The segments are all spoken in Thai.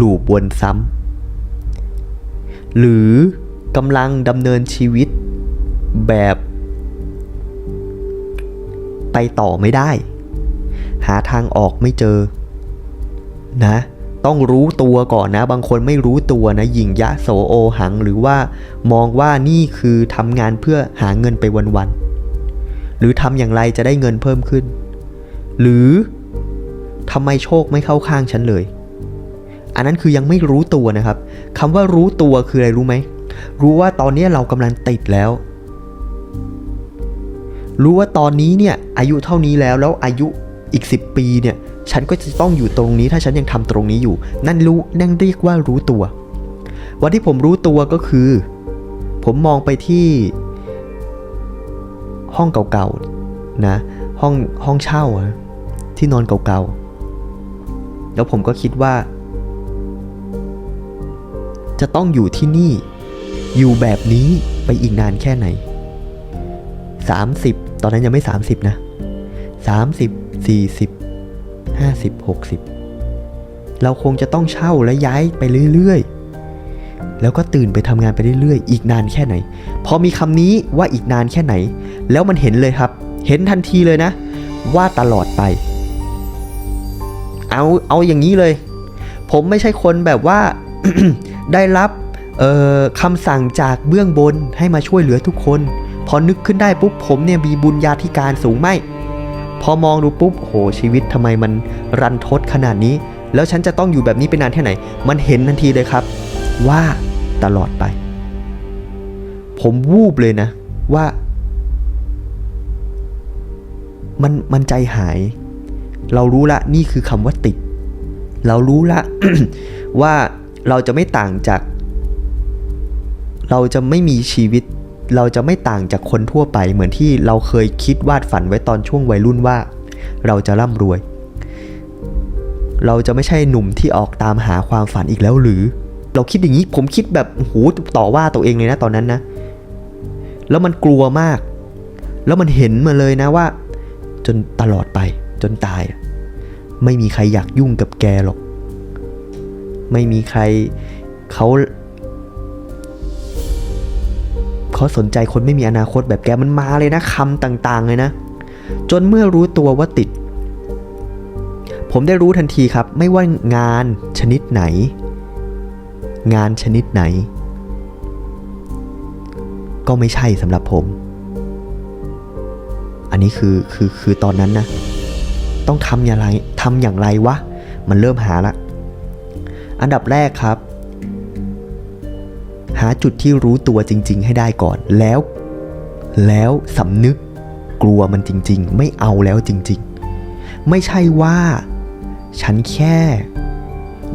ลูปวนซ้ำหรือกำลังดำเนินชีวิตแบบ ไปต่อไม่ได้ หาทางออกไม่เจอ นะ ต้องรู้ตัวก่อนนะ บางคนไม่รู้ตัวนะหยิ่งยะโสโอหัง หรือว่ามองว่านี่คือทำงานเพื่อหาเงินไปวันๆหรือทำอย่างไรจะได้เงินเพิ่มขึ้น หรือทำไมโชคไม่เข้าข้างฉันเลย อันนั้นคือยังไม่รู้ตัวนะครับคำว่ารู้ตัวคืออะไรรู้ไหม รู้ว่าตอนนี้เรากำลังติดแล้ว รู้ว่าตอนนี้เนี่ยอายุเท่านี้แล้วแล้วอายุอีก 10 ปีเนี่ยฉันก็จะต้องอยู่ตรงนี้ถ้าฉันยังทำตรงนี้อยู่ นั่นรู้นั่นเรียกว่ารู้ตัว วันที่ผมรู้ตัวก็คือ ผมมองไปที่ห้องเก่าๆนะห้องห้องเช่าที่นอนเก่าๆแล้วผมก็คิดว่า จะต้องอยู่ที่นี่ อยู่แบบนี้ไปอีกนานแค่ไหน 30 ตอนนั้นยังไม่ 30 นะ 30 40 50 60 เราคงจะต้องเช่าและย้ายไปเรื่อยๆ แล้วก็ตื่นไปทำงานไปเรื่อยๆ อีกนานแค่ไหน พอมีคำนี้ว่าอีกนานแค่ไหน แล้วมันเห็นเลยครับ เห็นทันทีเลยนะ ว่าตลอดไป เอาเอาอย่างนี้เลย ผมไม่ใช่คนแบบว่า ได้รับคำสั่งจากเบื้องบนให้มาช่วยเหลือทุกคน พอนึกขึ้นได้ปุ๊บผมเนี่ยมีบุญญาธิการสูงไม่ พอมองดูปุ๊บโหชีวิตทำไมมันรันทดขนาดนี้ แล้วฉันจะต้องอยู่แบบนี้ไปนานแค่ไหน มันเห็นทันทีเลยครับ ว่าตลอดไป ผมวูบเลยนะว่า มันมันใจหาย เรารู้ละนี่คือคำว่าติด เรารู้ละว่า เราจะไม่ต่างจาก เราจะไม่มีชีวิต เราจะไม่ต่างจากคนทั่วไป เหมือนที่เราเคยคิดวาดฝันไว้ตอนช่วงวัยรุ่นว่า เราจะร่ำรวย เราจะไม่ใช่หนุ่มที่ออกตามหาความฝันอีกแล้วหรือ เราคิดอย่างนี้ผมคิดแบบโอ้โหต่อว่าตัวเองเลยนะตอนนั้นนะ แล้วมันกลัวมาก แล้วมันเห็นมาเลยนะว่า จนตลอดไปจนตาย ไม่มีใครอยากยุ่งกับแกหรอก ไม่มีใครเขาเขาสนใจคนไม่มีอนาคตแบบแกมันมาเลยนะคำต่างๆเลยนะ จนเมื่อรู้ตัวว่าติด ผมได้รู้ทันทีครับ ไม่ว่างานชนิดไหน งานชนิดไหน ก็ไม่ใช่สำหรับผม อันนี้คือคือคือตอนนั้นนะ ต้องทำอย่างไรทำอย่างไรวะ มันเริ่มหาละ อันดับแรกครับ หาจุดที่รู้ตัวจริง ๆ ให้ได้ก่อนแล้ว แล้วสำนึกกลัวมันจริง ๆ ไม่เอาแล้วจริง ๆ ไม่ใช่ว่า ฉันแค่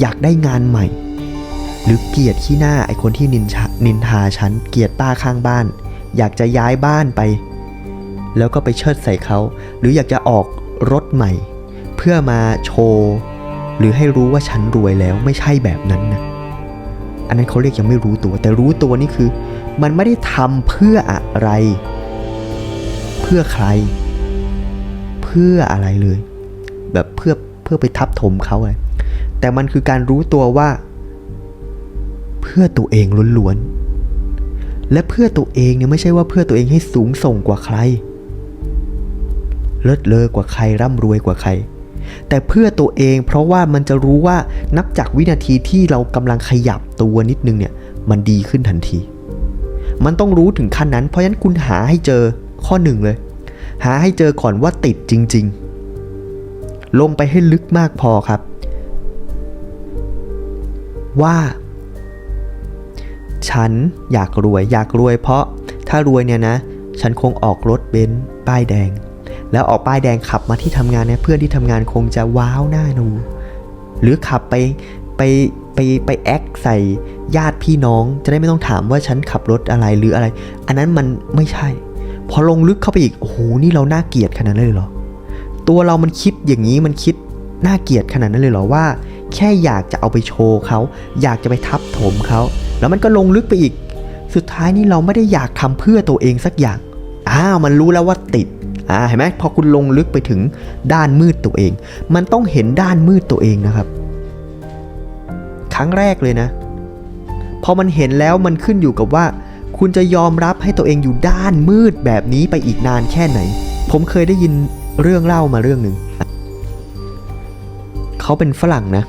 อยากได้งานใหม่ หรือเกลียดขี้หน้าไอคนที่นินชานินทาฉันเกลียดป้าข้างบ้าน อยากจะย้ายบ้านไป แล้วก็ไปเชิดใส่เขา หรืออยากจะออกรถใหม่ เพื่อมาโชว์ หรือให้รู้ว่าฉันรวยแล้วไม่ใช่แบบนั้นนะอันนั้นเขาเรียกยังไม่รู้ตัว แต่รู้ตัวนี่คือ มันไม่ได้ทำเพื่ออะไร เพื่อใคร เพื่ออะไรเลย แบบเพื่อเพื่อไปทับถมเขาอะไรแต่มันคือการรู้ตัวว่า เพื่อตัวเองล้วนๆและเพื่อตัวเองเนี่ยไม่ใช่ว่าเพื่อตัวเองให้สูงส่งกว่าใคร เลิศเลอกว่าใครร่ำรวยกว่าใคร แต่เพื่อตัวเองเพราะว่ามันจะรู้ว่านับจากวินาทีที่เรากำลังขยับตัวนิดนึงเนี่ยมันดีขึ้นทันที มันต้องรู้ถึงขั้นนั้น เพราะฉะนั้นคุณหาให้เจอข้อหนึ่งเลย หาให้เจอก่อนว่าติดจริง ๆ ลงไปให้ลึกมากพอครับ ว่า ฉันอยากรวยอยากรวยเพราะถ้ารวยเนี่ยนะ ฉันคงออกรถเบนซ์ป้ายแดง แล้วออกป้ายแดงขับมาที่ทำงานเนี่ยเพื่อนที่ทำงานคงจะว้าวหน้าดูหรือขับไปไปไปไปแอคใส่ญาติพี่น้อง จะได้ไม่ต้องถามว่าฉันขับรถอะไรหรืออะไร อันนั้นมันไม่ใช่ พอลงลึกเข้าไปอีกโอ้โหนี่เราน่าเกลียดขนาดนั้นเลยเหรอตัวเรามันคิดอย่างนี้มันคิดน่าเกลียดขนาดนั้นเลยเหรอว่า แค่อยากจะเอาไปโชว์เขาอยากจะไปทับถมเขาแล้วมันก็ลงลึกไปอีก สุดท้ายนี่เราไม่ได้อยากทำเพื่อตัวเองสักอย่างอ้าวมันรู้แล้วว่าติด อ่าเห็นไหมพอคุณลงลึกไปถึงด้านมืดตัวเอง มันต้องเห็นด้านมืดตัวเองนะครับคครั้งแรกเลยนะ พอมันเห็นแล้วมันขึ้นอยู่กับว่า คุณจะยอมรับให้ตัวเองอยู่ด้านมืดแบบนี้ไปอีกนานแค่ไหน ผมเคยได้ยินเรื่องเล่ามาเรื่องหนึ่งเขาเป็นฝรั่งนะ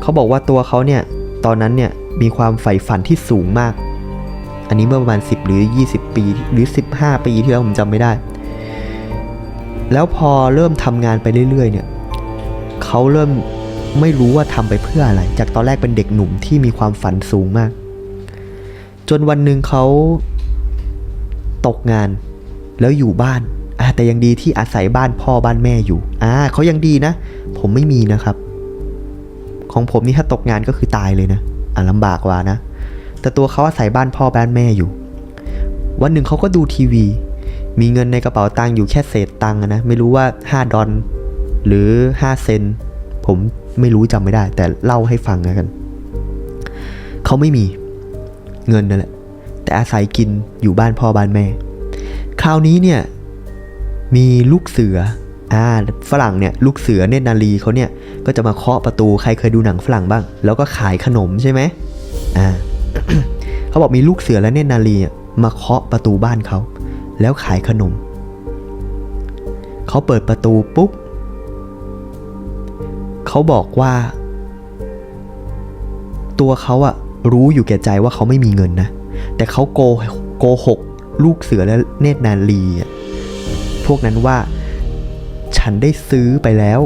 เขาบอกว่าตัวเขาเนี่ยตอนนั้นเนี่ยมีความใฝ่ฝันที่สูงมาก อันนี้เมื่อประมาณ 10 หรือ 20 ปี หรือ 15 ปีที่แล้วผมจำไม่ได้ แล้วพอเริ่มทำงานไปเรื่อยๆ เนี่ยเขาเริ่มไม่รู้ว่าทำไปเพื่ออะไร จากตอนแรกเป็นเด็กหนุ่มที่มีความฝันสูงมาก จนวันหนึ่งเขาตกงานแล้วอยู่บ้านอแต่ยังดีที่อาศัยบ้านพ่อบ้านแม่อยู่อ่าเขายังดีนะ ผมไม่มีนะครับ ของผมนี่ถ้าตกงานก็คือตายเลยนะ อะลำบากกว่านะ แต่ตัวเขาอาศัยบ้านพ่อบ้านแม่อยู่ วันหนึ่งเขาก็ดูทีวี มีเงินในกระเป๋าตังค์อยู่แค่เศษตังค์นะ ไม่รู้ว่า 5 ดอลหรือ 5 เซน ผมไม่รู้จำไม่ได้ แต่เล่าให้ฟังกัน เขาไม่มีเงินนั่นแหละ แต่อาศัยกินอยู่บ้านพ่อบ้านแม่ คราวนี้เนี่ย มีลูกเสืออ่าฝรั่งเนี่ยลูกเสือเนตรนารีเขาเนี่ยก็จะมาเคาะประตูใครเคยดูหนังฝรั่งบ้าง แล้วก็ขายขนมใช่ไหมอ่าเขาบอกมีลูกเสือและเนตรนารีมาเคาะประตูบ้านเขา แล้วขายขนม เขาเปิดประตูปุ๊บ เขาบอกว่า ตัวเขาอะรู้อยู่แก่ใจว่าเขาไม่มีเงินนะ แต่เขาโกโกหก ลูกเสือและเนตรนารีพวกนั้นว่าฉันได้ซื้อไปแล้ว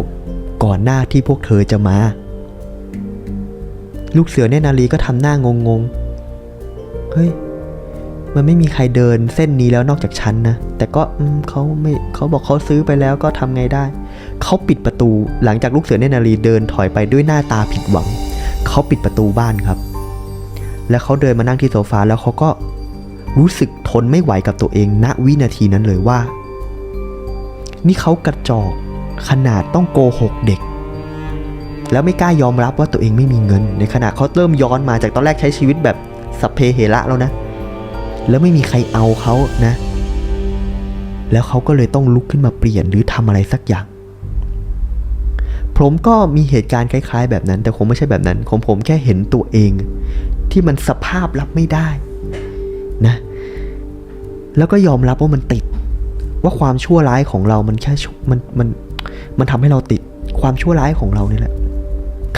ก่อนหน้าที่พวกเธอจะมา ลูกเสือเนตรนารีก็ทำหน้างงงๆเฮ้ย มันไม่มีใครเดินเส้นนี้แล้วนอกจากฉันนะ แต่ก็เขาไม่เขาบอกเขาซื้อไปแล้วก็ทำไงได้ เขาปิดประตูหลังจากลูกเสือเนนารีเดินถอยไปด้วยหน้าตาผิดหวัง เขาปิดประตูบ้านครับ แล้วเขาเดินมานั่งที่โซฟาแล้วเขาก็รู้สึกทนไม่ไหวกับตัวเองณวินาทีนั้นเลยว่า นี่เขากระจอกขนาดต้องโกหกเด็ก แล้วไม่กล้ายอมรับว่าตัวเองไม่มีเงิน ในขณะเขาเริ่มย้อนมาจากตอนแรกใช้ชีวิตแบบสัพเพเหระแล้วนะ แล้วไม่มีใครเอาเขานะ แล้วเขาก็เลยต้องลุกขึ้นมาเปลี่ยนหรือทำอะไรสักอย่าง ผมก็มีเหตุการณ์คล้ายๆ แบบนั้น แต่คงไม่ใช่แบบนั้นของผมแค่เห็นตัวเอง ที่มันสภาพรับไม่ได้นะ แล้วก็ยอมรับว่ามันติด ว่าความชั่วร้ายของเรามันแค่ชั่วมันมันมันทำให้เราติดความชั่วร้ายของเราเนี่ยแหละ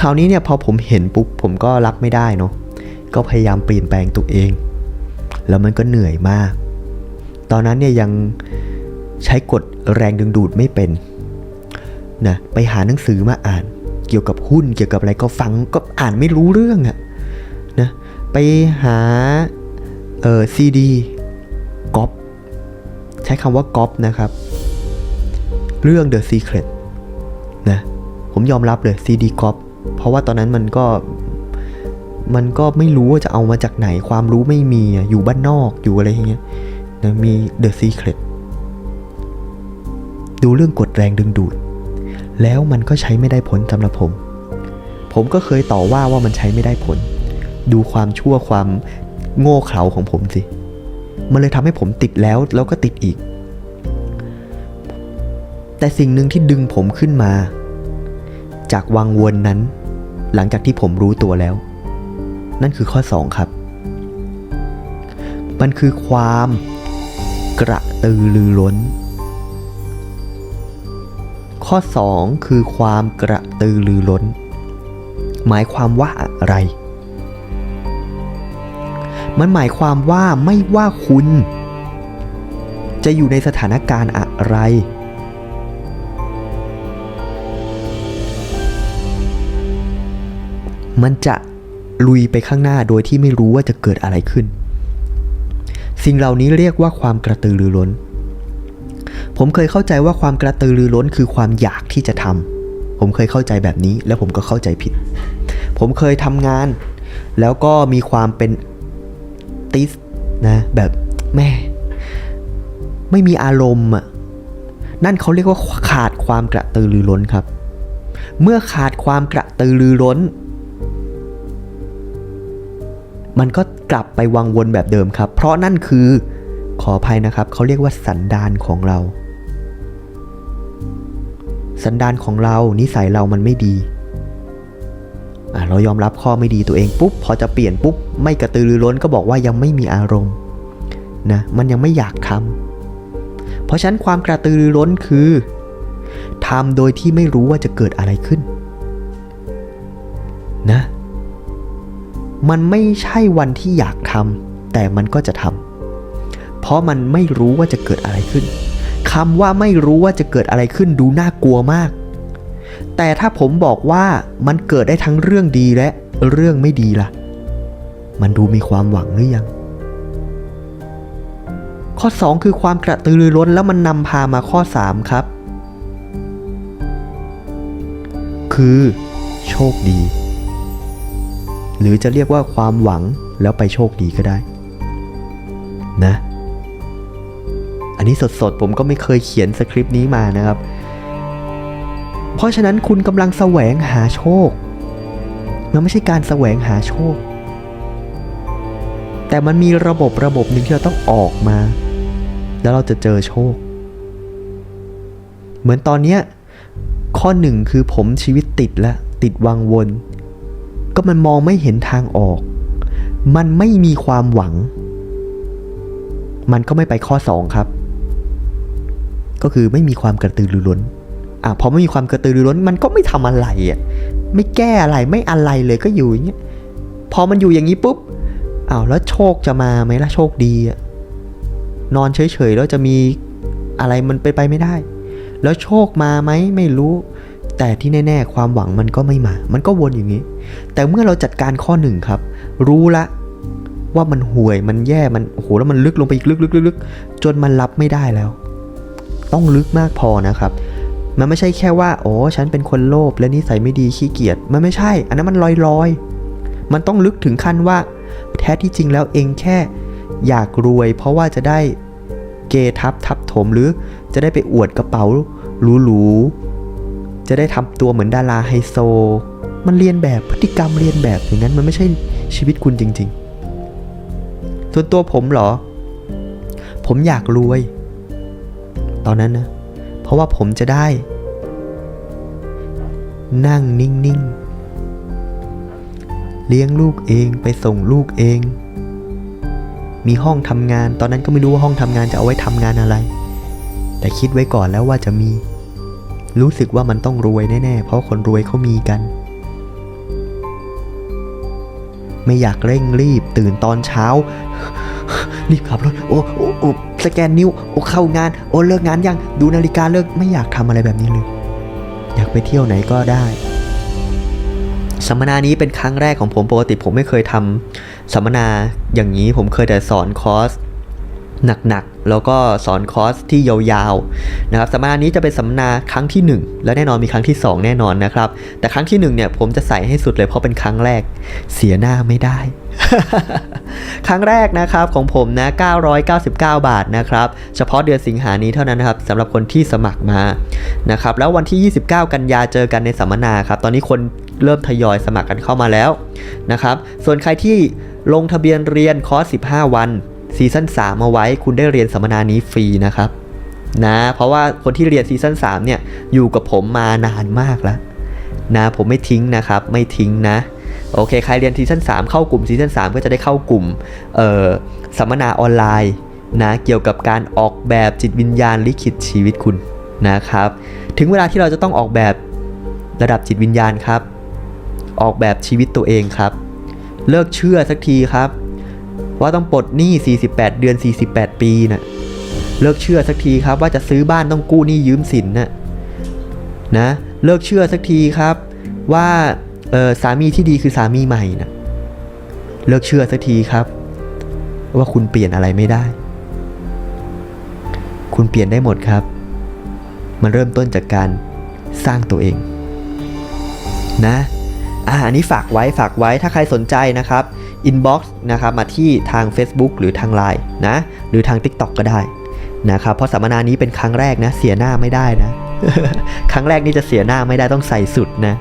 คราวนี้เนี่ยพอผมเห็นปุ๊บผมก็รับไม่ได้เนาะก็พยายามเปลี่ยนแปลงตัวเอง แล้วมันก็เหนื่อยมาก ตอนนั้นเนี่ยยังใช้กฎแรงดึงดูดไม่เป็นนะไปหาหนังสือมาอ่าน เกี่ยวกับหุ้นเกี่ยวกับอะไรก็ฟังก็อ่านไม่รู้เรื่องอะนะไปหาเออซีดีก๊อปใช้คำว่าก๊อปนะครับ เรื่อง The Secret นะผมยอมรับเลยซีดีก๊อปเพราะว่าตอนนั้นมันก็ มันก็ไม่รู้ว่าจะเอามาจากไหนความรู้ไม่มีอยู่บ้านนอกอยู่อะไรอย่างเงี้ยนะมี The Secret ดูเรื่องกดแรงดึงดูด แล้วมันก็ใช้ไม่ได้ผลสำหรับผม ผมก็เคยต่อว่าว่ามันใช้ไม่ได้ผล ดูความชั่วความโง่เขลาของผมสิ มันเลยทำให้ผมติดแล้วแล้วก็ติดอีก แต่สิ่งหนึ่งที่ดึงผมขึ้นมา จากวังวนนั้น หลังจากที่ผมรู้ตัวแล้ว นั่นคือข้อ 2 ครับ มันคือความกระตือรือร้น ข้อ 2 คือความกระตือรือร้น หมายความว่าอะไร มันหมายความว่าไม่ว่าคุณ จะอยู่ในสถานการณ์อะไรมันจะ ลุยไปข้างหน้าโดยที่ไม่รู้ว่าจะเกิดอะไรขึ้น สิ่งเหล่านี้เรียกว่าความกระตือรือร้น ผมเคยเข้าใจว่าความกระตือรือร้นคือความอยากที่จะทำผมเคยเข้าใจแบบนี้แล้วผมก็เข้าใจผิด ผมเคยทำงาน แล้วก็มีความเป็นติสนะแบบแม่ ไม่มีอารมณ์อะนั่นเขาเรียกว่าขาดความกระตือรือร้นครับ เมื่อขาดความกระตือรือร้น มันก็กลับไปวังวนแบบเดิมครับ เพราะนั่นคือขออภัยนะครับเขาเรียกว่าสันดานของเรา สันดานของเรานิสัยเรามันไม่ดีอะเรายอมรับข้อไม่ดีตัวเองปุ๊บพอจะเปลี่ยนปุ๊บไม่กระตือรือร้นก็บอกว่ายังไม่มีอารมณ์นะมันยังไม่อยากทำเพราะฉะนั้นความกระตือรือร้นคือทำโดยที่ไม่รู้ว่าจะเกิดอะไรขึ้น นะ มันไม่ใช่วันที่อยากทำแต่มันก็จะทำเพราะมันไม่รู้ว่าจะเกิดอะไรขึ้นคำว่าไม่รู้ว่าจะเกิดอะไรขึ้นดูน่ากลัวมาก แต่ถ้าผมบอกว่ามันเกิดได้ทั้งเรื่องดีและเรื่องไม่ดีล่ะ มันดูมีความหวังหรือยัง ข้อ 2 คือความกระตือรือร้นแล้วมันนำพามาข้อ 3 ครับ คือ โชคดี หรือจะเรียกว่าความหวังแล้วไปโชคดีก็ได้ นะ อันนี้สดๆ ผมก็ไม่เคยเขียนสคริปต์นี้มานะครับ เพราะฉะนั้นคุณกำลังแสวงหาโชค มันไม่ใช่การแสวงหาโชค แต่มันมีระบบระบบหนึ่งที่เราต้องออกมา แล้วเราจะเจอโชค เหมือนตอนเนี้ยข้อหนึ่งคือผมชีวิตติดแล้วติดวังวน ก็มันมองไม่เห็นทางออก มันไม่มีความหวัง มันก็ไม่ไปข้อ 2 ครับ ก็คือไม่มีความกระตือรือร้นอะพอไม่มีความกระตือรือร้น มันก็ไม่ทำอะไรอะไม่แก้อะไรไม่อะไรเลยก็อยู่อย่างเงี้ยพอมันอยู่อย่างนี้ปุ๊บอ้าวแล้วโชคจะมาไหมล่ะโชคดีอะนอนเฉยๆแล้วจะมีอะไรมันไปไปไม่ได้ แล้วโชคมาไหมไม่รู้ แต่ที่แน่ๆ ความหวังมันก็ไม่มา มันก็วนอย่างนี้ แต่เมื่อเราจัดการข้อหนึ่งครับ รู้ละว่ามันห่วย มันแย่ มันโอ้โหแล้วมันลึกลงไปอีกลึกลึกลึกลึกจนมันรับไม่ได้แล้ว ต้องลึกมากพอนะครับ มันไม่ใช่แค่ว่า โอ้ ฉันเป็นคนโลภและนิสัยไม่ดีขี้เกียจ มันไม่ใช่ อันนั้นมันลอยลอยๆมันต้องลึกถึงขั้นว่า แท้ที่จริงแล้วเองแค่อยากรวย เพราะว่าจะได้เกทับทับถมหรือจะได้ไปอวดกระเป๋าหรูๆ จะได้ทำตัวเหมือนดาราไฮโซ มันเรียนแบบพฤติกรรมเรียนแบบอย่างนั้นมันไม่ใช่ชีวิตคุณจริง ๆ ส่วนตัวผมเหรอ ผมอยากรวย ตอนนั้นนะ เพราะว่าผมจะได้ นั่งนิ่ง ๆ เลี้ยงลูกเองไปส่งลูกเอง มีห้องทำงาน ตอนนั้นก็ไม่รู้ว่าห้องทำงานจะเอาไว้ทำงานอะไร แต่คิดไว้ก่อนแล้วว่าจะมี รู้สึกว่ามันต้องรวยแน่ๆ เพราะคนรวยเขามีกัน ไม่อยากเร่งรีบตื่นตอนเช้า รีบขับรถ โอ้โอ้โอสแกนนิ้ว โอ้เข้างาน โอ้เลิกงานยัง ดูนาฬิกาเลิก ไม่อยากทำอะไรแบบนี้เลย อยากไปเที่ยวไหนก็ได้สัมมนานี้เป็นครั้งแรกของผมปกติผมไม่เคยทำสัมมนาอย่างนี้ผมเคยแต่สอนคอร์ส หนักๆ แล้วก็สอนคอร์สที่ยาวๆนะครับสัมมนานี้จะเป็นสัมมนาครั้งที่ 1 และแน่นอนมีครั้งที่ 2 แน่นอนนะครับ แต่ครั้งที่1เนี่ยผมจะใส่ให้สุดเลยเพราะเป็นครั้งแรกเสียหน้าไม่ได้ ครั้งแรกนะครับของผมนะ 999 บาทนะครับ เฉพาะเดือนสิงหานี้เท่านั้นนะครับสำหรับคนที่สมัครมานะครับแล้ววันที่ 29 กันยาเจอกันในสัมมนาครับตอนนี้คนเริ่มทยอยสมัครกันเข้ามาแล้วนะครับส่วนใครที่ลงทะเบียนเรียนคอร์ส 15 วัน ซีซั่น3มาไว้คุณได้เรียนสัมมนานี้ฟรีนะครับนะเพราะว่าคนที่เรียนซีซั่น3เนี่ยอยู่กับผมมานานมากแล้วนะผมไม่ทิ้งนะครับไม่ทิ้งนะโอเคใครเรียนซีซั่น3เข้ากลุ่มซีซั่น3ก็จะได้เข้ากลุ่มเอ่อสัมมนาออนไลน์นะเกี่ยวกับการออกแบบจิตวิญญาณลิขิตชีวิตคุณนะครับถึงเวลาที่เราจะต้องออกแบบระดับจิตวิญญาณครับ ออกแบบชีวิตตัวเองครับ เลิกเชื่อสักทีครับ ว่าต้องปลดหนี้ 48 เดือน 48 ปีนะ่ะเลิกเชื่อสักทีครับว่าจะซื้อบ้านต้องกู้หนี้ยืมสินน่ะนะเลิกเชื่อสักทีครับว่าสามีที่ดีคือสามีใหม่นะเลิกเชื่อสักทีครับ ว่าคุณเปลี่ยนอะไรไม่ได้ คุณเปลี่ยนได้หมดครับ มันเริ่มต้นจากการสร้างตัวเอง นะอ่าอันนี้ฝากไว้ฝากไว้ถ้าใครสนใจนะครับ inbox นะครับมาที่ทาง Facebook หรือทาง Line นะหรือทาง TikTok ก็ได้นะครับเพราะสัมมนานี้เป็นครั้งแรกนะเสียหน้าไม่ได้นะ ครั้งแรกนี่จะเสียหน้าไม่ได้ต้องใส่สุดนะ